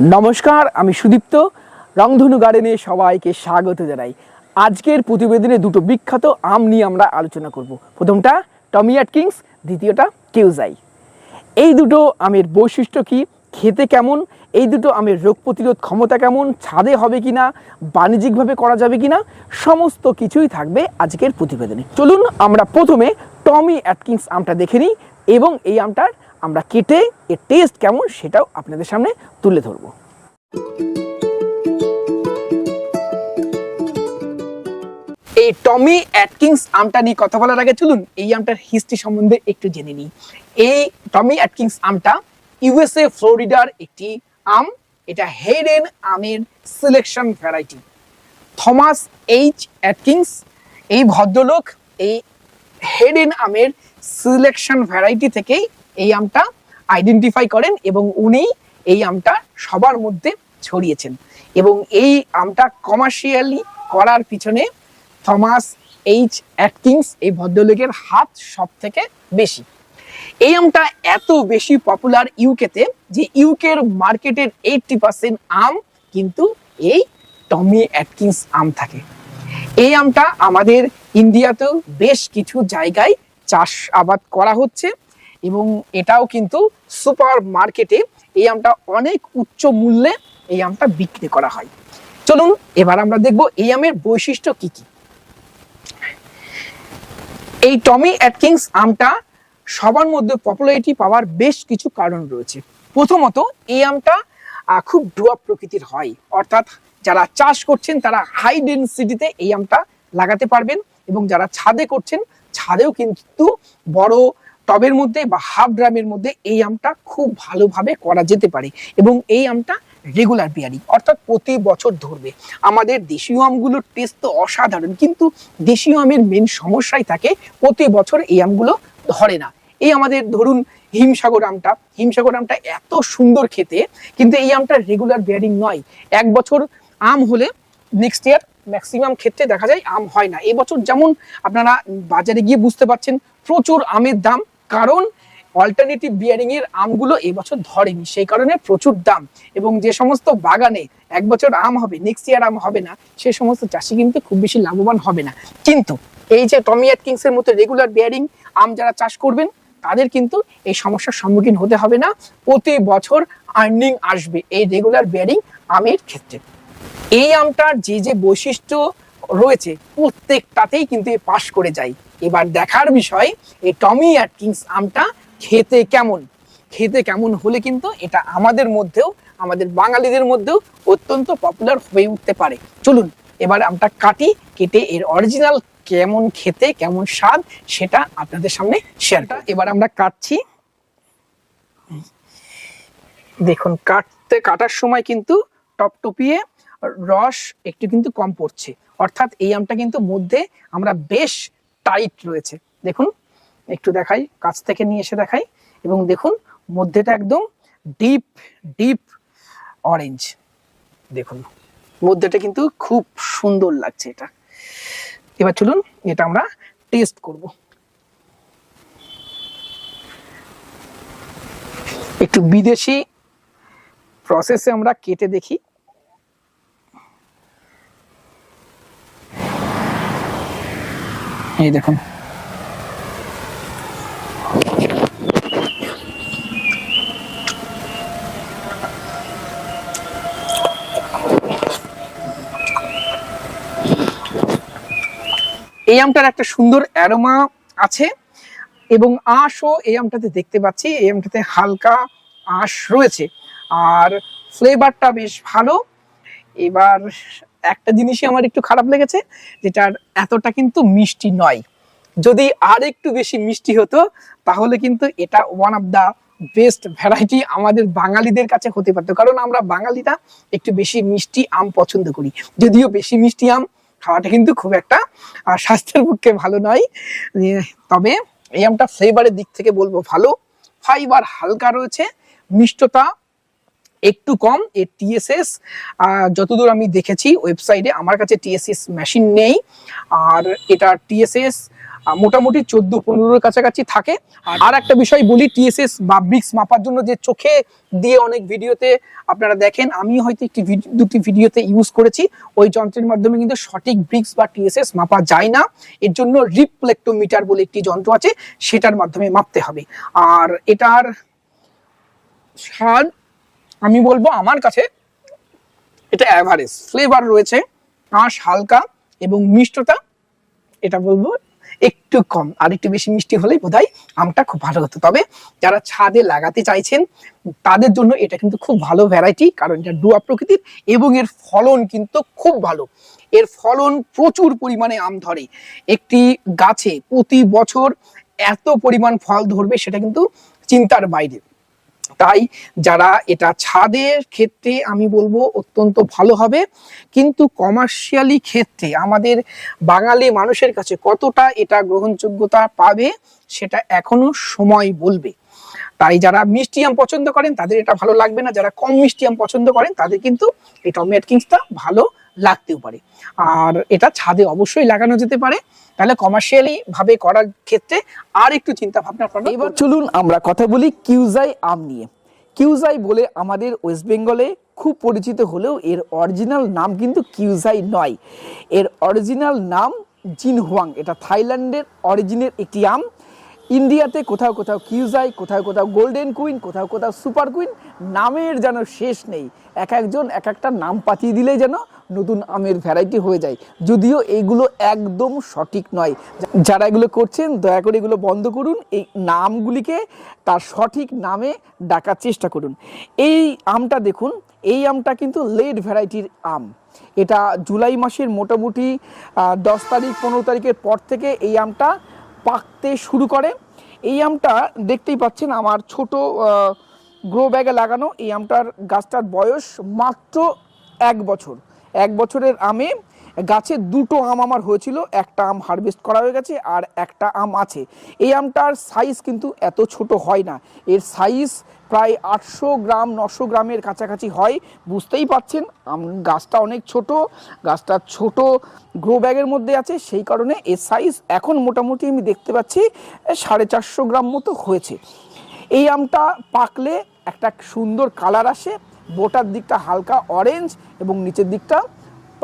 নমস্কার, আমি সুদীপ্ত। রংধনু গার্ডেনে সবাইকে স্বাগত জানাই। আজকের প্রতিবেদনে দুটো বিখ্যাত আম নিয়ে আমরা আলোচনা করব। প্রথমটা, টমি কিংস দ্বিতীয়টা, কেউজাই। এই দুটো আমের বৈশিষ্ট্য কি, খেতে কেমন, এই দুটো আমের রোগ প্রতিরোধ ক্ষমতা কেমন, ছাদে হবে কিনা, বাণিজ্যিকভাবে করা যাবে কিনা, সমস্ত কিছুই থাকবে আজকের প্রতিবেদনে। চলুন আমরা প্রথমে টমি অ্যাটকিংস আমটা দেখে নিই এবং এই আমটার আমরা কেটে এর টেস্ট কেমন সেটাও আপনাদের সামনে তুলে ধরবো। এই টমি অ্যাটকিংস আমটা নিয়ে কথা বলার আগে চলুন এই আমটার হিস্ট্রি সম্বন্ধে একটু জেনে নিই। এই টমি অ্যাটকিংস আমটা ইউএসএ ফ্লোরিডার একটি আম, এটা হেডেন আমের selection variety Thomas H Atkins এই ভদ্রলোক এই হেডেন আমের সিলেকশন ভ্যারাইটি থেকেই এই আমটা আইডেন্টিফাই করেন এবং উনি এই আমটা সবার মধ্যে ছড়িয়েছেন। এবং এই আমটা কমার্শিয়ালি করার পিছনে থমাস এইচ অ্যাটকিংস এই ভদ্রলোকের হাত সব থেকে বেশি। এই আমটা এত বেশি পপুলার ইউকেতে যে ইউকের মার্কেটের এইটটি পার্সেন্ট আম কিন্তু এই টমি অ্যাটকিংস আম থাকে। এই আমটা আমাদের ইন্ডিয়াতেও বেশ কিছু জায়গায় চাষ আবাদ করা হচ্ছে। এবং এটাও কিন্তু সুপার মার্কেটে এই আমটা অনেক উচ্চ মূল্যে এই আমটা বিক্রি করা হয়। চলুন, এবার আমরা দেখব এই আমের বৈশিষ্ট্য কি কি। এই টমি অ্যাটকিংস আমটা সবার মধ্যে পপুলারিটি পাওয়ার বেশ কিছু কারণ রয়েছে। প্রথমত, এই আমটা খুব ডুয়াপ প্রকৃতির হয়। অর্থাৎ যারা চাষ করছেন, তারা হাই ডেন্সিটিতে এই আমটা লাগাতে পারবেন এবং যারা ছাদে করছেন, ছাদেও কিন্তু বড় টবের মধ্যে বা হাফ ড্রামের মধ্যে এই আমটা খুব ভালোভাবে করা যেতে পারে এবং এই আমটা রেগুলার বিয়ারিং অর্থাৎ প্রতি বছর ধরবে। আমাদের দেশীয় আমগুলোর টেস্ট তো অসাধারণ, কিন্তু দেশীয় আমের মেন সমস্যাই থাকে প্রতি বছর এই আমগুলো ধরে না। এই আমাদের ধরুন হিমসাগর আমটা হিমসাগর আমটা এত সুন্দর খেতে, কিন্তু এই আমটা রেগুলার বিয়ারিং নয়। এক বছর আম হলে নেক্সট ইয়ার ম্যাক্সিমাম ক্ষেত্রে দেখা যায় আম হয় না। এবছর যেমন আপনারা বাজারে গিয়ে বুঝতে পারছেন, প্রচুর আমের দাম কারণ অল্টারনেটিভ বিয়ারিং এর আমগুলো এবছর ধরেনি, সেই কারণে প্রচুর দাম। এবং যে সমস্ত বাগানে এক বছর আম হবে নেক্সট ইয়ার আম হবে না, সে সমস্ত চাষি কিন্তু খুব বেশি লাভবান হবে না। কিন্তু এই যে টমি অ্যাটকিংস এর মতো রেগুলার বিয়ারিং আম যারা চাষ করবেন, তাদের কিন্তু এই সমস্যার সম্মুখীন হতে হবে না। প্রতি বছর আর্নিং আসবে এই রেগুলার বিয়ারিং আমের ক্ষেত্রে। এই আমটার যে যে বৈশিষ্ট্য রয়েছে, প্রত্যেকটাতেই কিন্তু পাশ করে যায়। এবার দেখার বিষয়, এই টমি অ্যাটকিংস আমটা খেতে কেমন? খেতে কেমন হলে কিন্তু এটা আমাদের মধ্যেও, আমাদের বাঙালিদের মধ্যেও অত্যন্ত পপুলার হয়ে উঠতে পারে। চলুন, এবার আমটা কাটি, কেটে এর অরিজিনাল কেমন খেতে, কেমন স্বাদ, সেটা আপনাদের সামনে শেয়ারটা এবার আমরা কাটছি। দেখুন, কাটতে, কাটার সময় কিন্তু টপটপিয়ে রস একটু কিন্তু কম পড়ছে। অর্থাৎ এই আমটা কিন্তু মধ্যে আমরা বেশ টাইট রয়েছে। দেখুন, একটু দেখাই, কাছ থেকে নিয়ে এসে দেখাই। এবং দেখুন, মধ্যেটা একদম ডিপ ডিপ অরেঞ্জ দেখুন, মধ্যেটা কিন্তু খুব সুন্দর লাগছে এটা। এবার চলুন, এটা আমরা টেস্ট করব। একটু বিদেশি প্রসেসে আমরা কেটে দেখি। এই দেখুন। এই আমটার একটা সুন্দর অ্যারোমা আছে এবং আঁশও এই আমটাতে দেখতে পাচ্ছি। এই আমটাতে হালকা আঁশ রয়েছে। আর ফ্লেভারটা বেশ ভালো। এবার একটা জিনিসই আমার একটু খারাপ লেগেছে, যেটার এতটা কিন্তু মিষ্টি নয়। যদি আর একটু বেশি মিষ্টি হতো, তাহলে কিন্তু এটা one of the best variety আমাদের বাঙালিদের কাছে হতে পারতো। কারণ আমরা বাঙালিরা একটু বেশি মিষ্টি আম পছন্দ করি। যদিও বেশি মিষ্টি আম খাওয়াটা কিন্তু খুব একটা স্বাস্থ্যের পক্ষে ভালো নয়। তবে এই আমটা ফ্লেভারের দিক থেকে বলব ভালো। ফাইবার হালকা রয়েছে, মিষ্টতা একটু কম এর টিএসএস যতদূর আমি দেখেছি ওয়েবসাইটে আমার কাছে টিএসএস মেশিন নেই। আর এটা টিএসএস মোটামুটি চোদ্দ পনেরোর কাছাকাছি থাকে। আর আর একটা বিষয় বলি টিএসএস বা ব্রিক্স মাপার জন্য যে চোখে দিয়ে অনেক ভিডিওতে আপনারা দেখেন আমি হয়তো একটি দুটি ভিডিওতে ইউজ করেছি। ওই যন্ত্রের মাধ্যমে কিন্তু সঠিক ব্রিক্স বা টিএসএস মাপা যায় না। এর জন্য রিপ্লেক্টোমিটার বলে একটি যন্ত্র আছে সেটার মাধ্যমে মাপতে হবে। আর এটার স্বাদ আমি বলব আমার কাছে এটা অ্যাভারেজ ফ্লেভার রয়েছে আঁশ হালকা এবং মিষ্টতা, এটা বলব একটু কম। আর একটু বেশি মিষ্টি হলেই বোধহয় আমটা খুব ভালো হতো। তবে যারা ছাদে লাগাতে চাইছেন, তাদের জন্য এটা কিন্তু খুব ভালো ভ্যারাইটি কারণ এটা ডুয়া প্রকৃতির এবং এর ফলন কিন্তু খুব ভালো। এর ফলন প্রচুর পরিমাণে আম ধরে। একটি গাছে প্রতি বছর এত পরিমাণ ফল ধরবে, সেটা কিন্তু চিন্তার বাইরে। তাই যারা এটা ছাদের ক্ষেত্রে, আমি বলব, অত্যন্ত ভালো হবে। কিন্তু কমার্শিয়ালি ক্ষেত্রে আমাদের বাঙালি মানুষের কাছে কতটা এটা গ্রহণযোগ্যতা পাবে, সেটা এখনও সময় বলবে। তাই যারা মিষ্টি আম পছন্দ করেন, তাদের এটা ভালো লাগবে না। যারা কম মিষ্টি আম পছন্দ করেন, তাদের কিন্তু এই টমেট কিংসটা ভালো লাগতেও পারে। আর এটা ছাদে অবশ্যই লাগানো যেতে পারে। তাহলে কমার্শিয়ালি ভাবে করার ক্ষেত্রে আর একটু চিন্তা ভাবনা করা এবার চলুন আমরা কথা বলি কিউজাই আম নিয়ে। কিউজাই বলে আমাদের ওয়েস্ট বেঙ্গলে খুব পরিচিত হলেও এর অরিজিনাল নাম কিন্তু কিউজাই নয়। এর অরিজিনাল নাম জিনহুয়াং, এটা থাইল্যান্ডের অরিজিনের একটি আম। ইন্ডিয়াতে কোথাও কোথাও কিউজাই, কোথাও কোথাও গোল্ডেন কুইন, কোথাও কোথাও সুপার কুইন, নামের যেন শেষ নেই। এক একজন, এক একটা নাম পাঠিয়ে দিলে যেন নতুন আমের ভ্যারাইটি হয়ে যায়। যদিও এইগুলো একদম সঠিক নয়। যারা এগুলো করছেন, দয়া করে এগুলো বন্ধ করুন। এই নামগুলিকে তার সঠিক নামে ডাকার চেষ্টা করুন। এই আমটা দেখুন, এই আমটা কিন্তু লেট ভ্যারাইটির আম। এটা জুলাই মাসের মোটামুটি দশ তারিখ, পনেরো তারিখের পর থেকে এই আমটা পাকতে শুরু করে। এই আমটা দেখতেই পাচ্ছেন আমার ছোট গ্রো ব্যাগে লাগানো এই আমটার গাছটার বয়স মাত্র এক বছর। এক বছরের আমে গাছে দুটো আম আমার হয়েছিল, একটা আম হারভেস্ট করা হয়ে গেছে আর একটা আম আছে। এই আমটার সাইজ কিন্তু এত ছোট হয় না। এর সাইজ প্রায় আটশো গ্রাম, নশো গ্রামের কাছাকাছি হয়। বুঝতেই পাচ্ছেন গাছটা অনেক ছোট, গাছটা ছোট গ্রো ব্যাগের মধ্যে আছে, সেই কারণে এর সাইজ এখন মোটামুটি আমি দেখতে পাচ্ছি সাড়ে চারশো গ্রাম মতো হয়েছে। এই আমটা পাকলে একটা সুন্দর কালার আসে, বোটার দিকটা হালকা অরেঞ্জ এবং নিচের দিকটা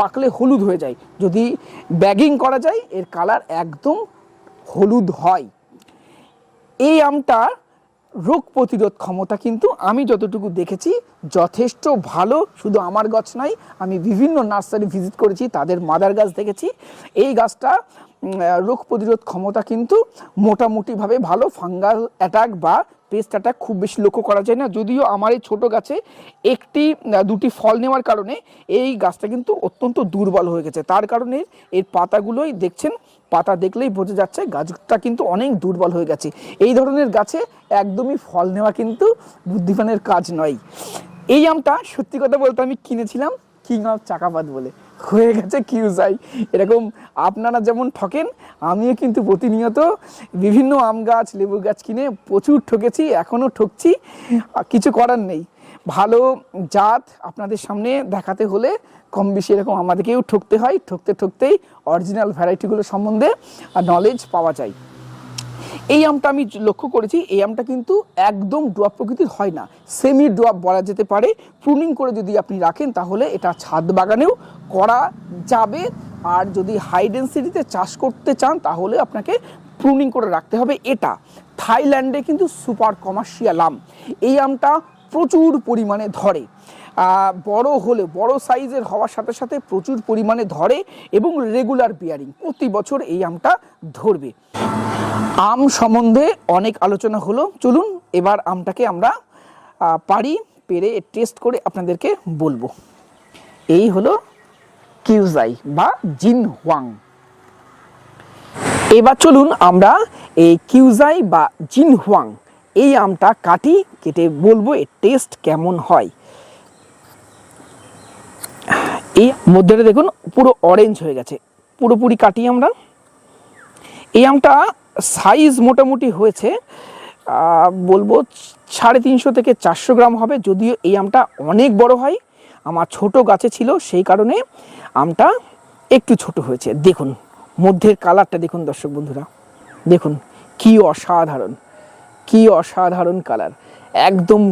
পাকলে হলুদ হয়ে যায়। যদি ব্যাগিং করা যায়, এর কালার একদম হলুদ হয়। এই আমটা রোগ প্রতিরোধ ক্ষমতা কিন্তু আমি যতটুকু দেখেছি যথেষ্ট ভালো, শুধু আমার গাছ নয় আমি বিভিন্ন নার্সারি ভিজিট করেছি, তাদের মাদার গাছ দেখেছি। এই গাছটা রোগ প্রতিরোধ ক্ষমতা কিন্তু মোটামুটিভাবে ভালো, ফাঙ্গাল অ্যাটাক বা পেস্ট অ্যাটাক খুব বেশি লক্ষ্য করা যায় না। যদিও আমার এই ছোটো গাছে একটি দুটি ফল নেওয়ার কারণে এই গাছটা কিন্তু অত্যন্ত দুর্বল হয়ে গেছে। তার কারণে এর পাতাগুলোই দেখছেন পাতা দেখলেই বোঝা যাচ্ছে গাছটা কিন্তু অনেক দুর্বল হয়ে গেছে। এই ধরনের গাছে একদমই ফল নেওয়া কিন্তু বুদ্ধিমানের কাজ নয়। এই আমটা সত্যি কথা বলতে আমি কিনেছিলাম কিং অফ চাকাপাত বলে। হয়ে গেছে কিউজাই। এরকম আপনারা যেমন ঠকেন, আমিও কিন্তু প্রতিনিয়ত বিভিন্ন আম গাছ লেবু গাছ কিনে প্রচুর ঠকেছি, এখনও ঠকছি। কিছু করার নেই। ভালো জাত আপনাদের সামনে দেখাতে হলে কম বেশি এরকম আমাদেরকেও ঠকতে হয়। ঠকতে ঠকতেই অরিজিনাল ভ্যারাইটিগুলো সম্বন্ধে নলেজ পাওয়া যায়। এই আমটা আমি লক্ষ্য করেছি, এই আমটা কিন্তু একদম ড্রপ প্রকৃতির হয় না। সেমি ড্রপ বলা যেতে পারে। প্রুনিং করে যদি আপনি রাখেন তাহলে এটা ছাদ বাগানেও করা যাবে। আর যদি হাই ডেন্সিটিতে চাষ করতে চান তাহলে আপনাকে প্রুনিং করে রাখতে হবে এটা। থাইল্যান্ডে কিন্তু সুপার কমার্শিয়াল আম। এই আমটা প্রচুর পরিমাণে ধরে। বড় হলে, বড় সাইজের হওয়ার সাথে সাথে প্রচুর পরিমাণে ধরে এবং রেগুলার বিয়ারিং প্রতি বছর এই আমটা ধরবে। আম সম্বন্ধে অনেক আলোচনা হলো। চলুন এবার আমটাকে আমরা পারি, পেরে টেস্ট করে আপনাদেরকে বলব। এই হলো কিউজাই বা জিন হোয়াং এবার চলুন আমরা এই কিউজাই বা জিন হোয়াং এই আমটা কাটি কেটে বলব এর টেস্ট কেমন হয়। এই মধ্যেটা দেখুন, পুরো অরেঞ্জ হয়ে গেছে। পুরোপুরি কাটি আমরা। এই আমটা সাইজ মোটামুটি হয়েছে বলব সাড়ে তিনশো থেকে চারশো গ্রাম হবে। যদিও এই আমটা অনেক বড় হয়, আমার ছোট গাছে ছিল, সেই কারণে আমটা একটু ছোট হয়েছে। দেখুন, মধ্যের কালারটা দেখুন দর্শক বন্ধুরা। দেখুন, কি অসাধারণ। কি অসাধারণ কালার, একদম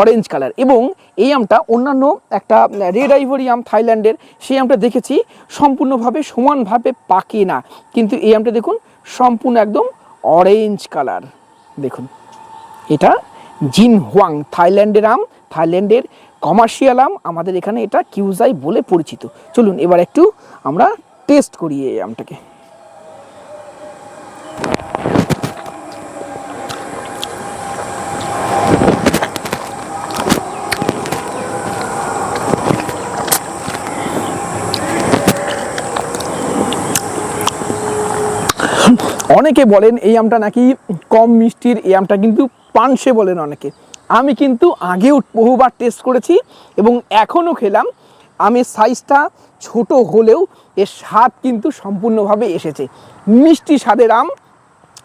অরেঞ্জ কালার। এবং এই আমটা অন্যান্য একটা রেড আইভরি আম থাইল্যান্ডের, সেই আমটা দেখেছি সম্পূর্ণভাবে সমানভাবে পাকে না। কিন্তু এই আমটা দেখুন, সম্পূর্ণ একদম অরেঞ্জ কালার। দেখুন, এটা জিন হোয়াং থাইল্যান্ডের আম, থাইল্যান্ডের কমার্শিয়াল আম, আমাদের এখানে এটা কিউজাই বলে পরিচিত। চলুন, এবার একটু আমরা টেস্ট করি এই আমটাকে। অনেকে বলেন এই আমটা নাকি কম মিষ্টির, এই আমটা কিন্তু পানসে বলেন অনেকে। আমি কিন্তু আগেও বহুবার টেস্ট করেছি এবং এখনও খেলাম। আমের সাইজটা ছোট হলেও এর স্বাদ কিন্তু সম্পূর্ণভাবে এসেছে। মিষ্টি স্বাদের আম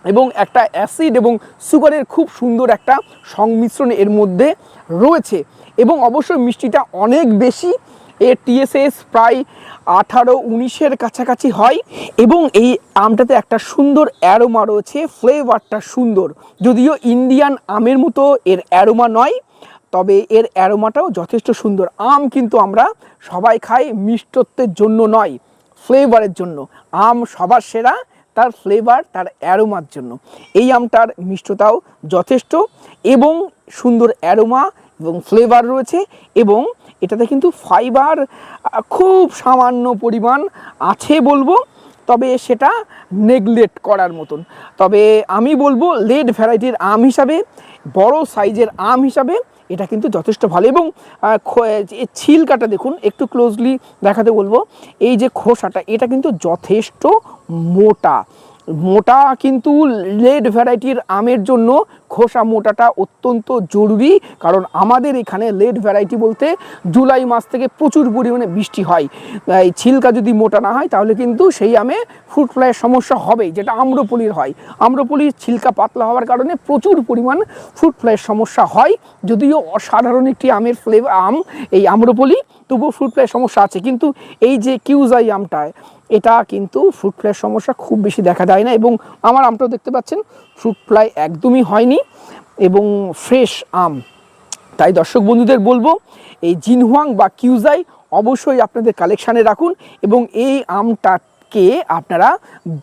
এবং একটা অ্যাসিড এবং সুগারের খুব সুন্দর একটা সংমিশ্রণ এর মধ্যে রয়েছে এবং অবশ্যই মিষ্টিটা অনেক বেশি এর টিএসএস প্রায় আঠারো উনিশের কাছাকাছি হয় এবং এই আমটাতে একটা সুন্দর অ্যারোমা রয়েছে, ফ্লেভারটা সুন্দর। যদিও ইন্ডিয়ান আমের মতো এর অ্যারোমা নয়, তবে এর অ্যারোমাটাও যথেষ্ট সুন্দর। আম কিন্তু আমরা সবাই খাই মিষ্টত্বের জন্য নয়, ফ্লেভারের জন্য। আম সবার সেরা, তার ফ্লেভার, তার অ্যারোমার জন্য। এই আমটার মিষ্টতাও যথেষ্ট এবং সুন্দর অ্যারোমা এবং ফ্লেভার রয়েছে এবং এটাতে কিন্তু ফাইবার খুব সামান্য পরিমাণ আছে বলব, তবে সেটা নেগলেক্ট করার মতন। তবে আমি বলব লেড ভ্যারাইটির আম হিসাবে, বড় সাইজের আম হিসাবে এটা কিন্তু যথেষ্ট ভালো এবং ছিলকাটা দেখুন, একটু ক্লোজলি দেখাতে বলব, এই যে খোসাটা, এটা কিন্তু যথেষ্ট মোটা। মোটা কিন্তু লেড ভ্যারাইটির আমের জন্য খোসা মোটাটা অত্যন্ত জরুরি, কারণ আমাদের এখানে লেড ভ্যারাইটি বলতে জুলাই মাস থেকে প্রচুর পরিমাণে বৃষ্টি হয়। এই ছিলকা যদি মোটা না হয়, তাহলে কিন্তু সেই আমে ফ্রুট ফ্লাইয়ের সমস্যা হবেই, যেটা আম্রপলির হয়। আম্রপলির ছিলকা পাতলা হওয়ার কারণে প্রচুর পরিমাণ ফ্রুট ফ্লাইয়ের সমস্যা হয়, যদিও অসাধারণ একটি আমের ফ্লেভার আম, এই আম্রপলি, তবুও ফ্রুট ফ্লাইয়ের সমস্যা আছে। কিন্তু এই যে কিউজাই আমটায় এটা কিন্তু ফ্রুট ফ্লাইয়ের সমস্যা খুব বেশি দেখা যায় না এবং আমার আমটাও দেখতে পাচ্ছেন ফ্রুট ফ্লাই একদমই হয়নি। এবং ফ্রেশ আম। তাই দর্শক বন্ধুদের বলব, এই জিনহুয়াং বা কিউজাই অবশ্যই আপনাদের কালেকশানে রাখুন এবং এই আমটাকে আপনারা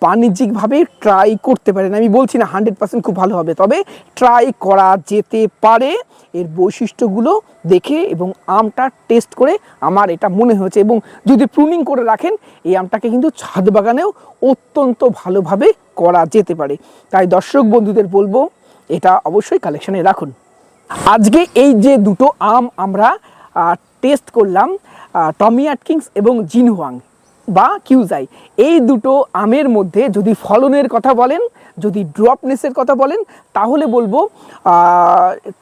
বাণিজ্যিকভাবে ট্রাই করতে পারেন। আমি বলছি না হান্ড্রেড পার্সেন্ট খুব ভালো হবে, তবে ট্রাই করা যেতে পারে। এর বৈশিষ্ট্যগুলো দেখে এবং আমটা টেস্ট করে আমার এটা মনে হয়েছে এবং যদি প্রুনিং করে রাখেন, এই আমটাকে কিন্তু ছাদ বাগানেও অত্যন্ত ভালোভাবে করা যেতে পারে। তাই দর্শক বন্ধুদের বলব এটা অবশ্যই কালেকশানে রাখুন। আজকে এই যে দুটো আম আমরা টেস্ট করলাম টমি অ্যাটকিংস এবং জিনহুয়াং বা কিউজাই। এই দুটো আমের মধ্যে যদি ফলনের কথা বলেন, যদি ড্রপনেসের কথা বলেন, তাহলে বলব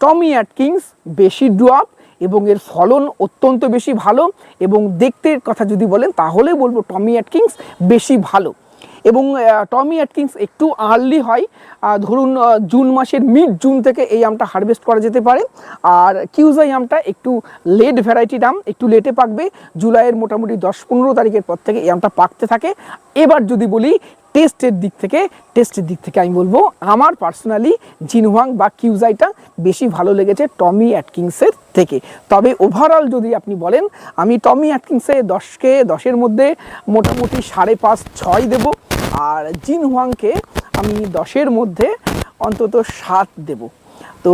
টমি অ্যাটকিংস বেশি ড্রপ এবং এর ফলন অত্যন্ত বেশি ভালো এবং দেখতে কথা যদি বলেন, তাহলে বলব টমি অ্যাটকিংস বেশি ভালো। এবং টমি অ্যাটকিংস একটু আর্লি হয়। ধরুন জুন মাসের মিড জুন থেকে এই আমটা হারভেস্ট করা যেতে পারে। আর কিউজাই আমটা একটু লেট ভ্যারাইটি আম একটু লেটে পাকবে। জুলাইয়ের মোটামুটি দশ পনেরো তারিখের পর থেকে এই আমটা পাকতে থাকে। এবার যদি বলি টেস্টের দিক থেকে টেস্টের দিক থেকে আমি বলব, আমার পার্সোনালি জিনহুয়াং বা কিউজাইটা বেশি ভালো লেগেছে টমি অ্যাটকিংসের থেকে। তবে ওভারঅল যদি আপনি বলেন, আমি টমি অ্যাটকিংসে দশকে, দশের মধ্যে মোটামুটি সাড়ে পাঁচ, ছয় দেবো, আর জিন হুয়াংকে আমি দশের মধ্যে অন্তত সাত দেব। তো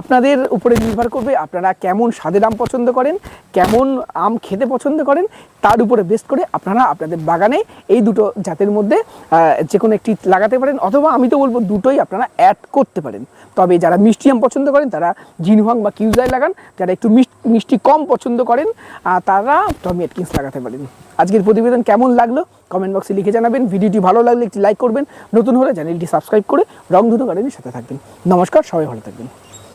আপনাদের উপরে নির্ভর করবে আপনারা কেমন স্বাদের আম পছন্দ করেন, কেমন আম খেতে পছন্দ করেন, তার উপরে বেস্ট করে আপনারা আপনাদের বাগানে এই দুটো জাতের মধ্যে যে কোনো একটি লাগাতে পারেন অথবা আমি তো বলব দুটোই আপনারা অ্যাড করতে পারেন। তবে যারা মিষ্টি আম পছন্দ করেন, তারা জিনহুয়াং বা কিউজাই লাগান, যারা একটু মিষ্টি কম পছন্দ করেন তারা টমি এটকিংস লাগাতে পারেন। আজকের প্রতিবেদন কেমন লাগল? কমেন্ট বক্সে লিখে জানাবেন। ভিডিওটি ভালো লাগলে একটি লাইক করবেন। নতুন হলে চ্যানেলটি সাবস্ক্রাইব করে রংধনু গার্ডেনের সাথে থাকবেন। নমস্কার, সবাই ভালো থাকবেন।